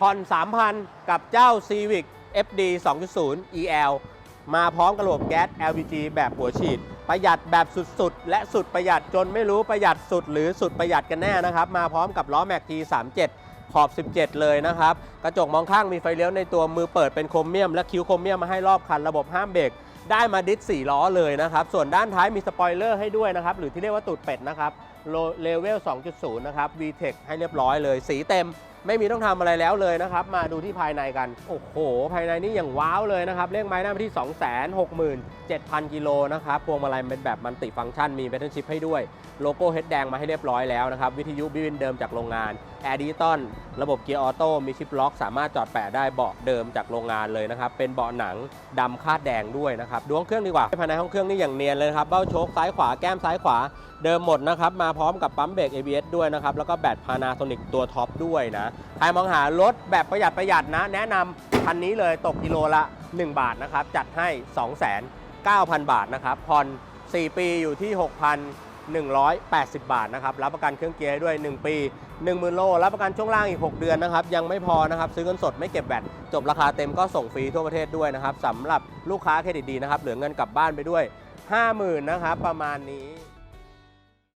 ผ่อน3,000 กับเจ้า Civic FD 2.0 EL มาพร้อมกับระบบแก๊ส LPG แบบหัวฉีด ประหยัดแบบสุดๆ และสุดประหยัดจนไม่รู้ประหยัดสุดหรือสุดประหยัดกันแน่นะครับ มาพร้อมกับล้อแม็ก T37 ขอบ 17 เลยนะครับ กระจกมองข้างมีไฟเลี้ยวในตัวมือเปิดเป็นโครเมียม และคิ้วโครเมียมมาให้รอบคันระบบห้ามเบรกได้มาดิส4ล้อเลยนะครับ ส่วนด้านท้ายมีสปอยเลอร์ให้ด้วยนะครับ หรือที่เรียกว่าตูดเป็ดนะครับเลเวล2.0 นะครับ VTEC ให้เรียบร้อยเลย สีเต็ม ไม่มีต้องทำอะไรแล้วเลยนะครับ มาดูที่ภายในกัน โอ้โห ภายในนี่อย่างว้าวเลยนะครับ เลขไม้หน้าไปที่ 267,000 กิโลนะครับ พวงมาลัยเป็นแบบมันติฟังก์ชัน มีเ a ทเทิลชิพให้ด้วย โลโก้เฮดแดงมาให้เรียบร้อยแล้วนะครับ วิทยุบิวินเดิมจากโรงงาน แอร์ดิจิตอลระบบเกียร์ออโต้มีชิปล็อก สามารถจอดแปะได้เบาะเดิมจากโรงงานเลยนะครับ เป็นเบาะหนังดำคาดแดงด้วยนะครับดูห้องเครื่องดีกว่าภายในห้องเครื่องนี่อย่างเนียนเลยครับเบ้าโชคซ้ายขวาแก้มซ้ายขวาเดิมหมดนะครับ มาพร้อมกับปั๊มเบรก ABS ด้วยนะครับ แล้วก็แบต Panasonic ตัวท็อปด้วยนะ ใครมองหารถแบบประหยัดประหยัดนะ แนะนำคันนี้เลยตกกิโลละ 1 บาทนะครับ จัดให้ 2,900บาทนะครับผ่อน 4 ปีอยู่ที่ 180 บาทนะครับ รับประกันเครื่องเกียร์ด้วย 1 ปี 10,000 โล รับประกันช่วงล่างอีก 6 เดือนนะครับ ยังไม่พอนะครับ ซื้อเงินสดไม่เก็บแบต จบราคาเต็มก็ส่งฟรีทั่วประเทศด้วยนะครับสำหรับลูกค้าเครดิตดีนะครับ เหลือเงินกลับบ้านไปด้วย 50,000 นะครับ ประมาณนี้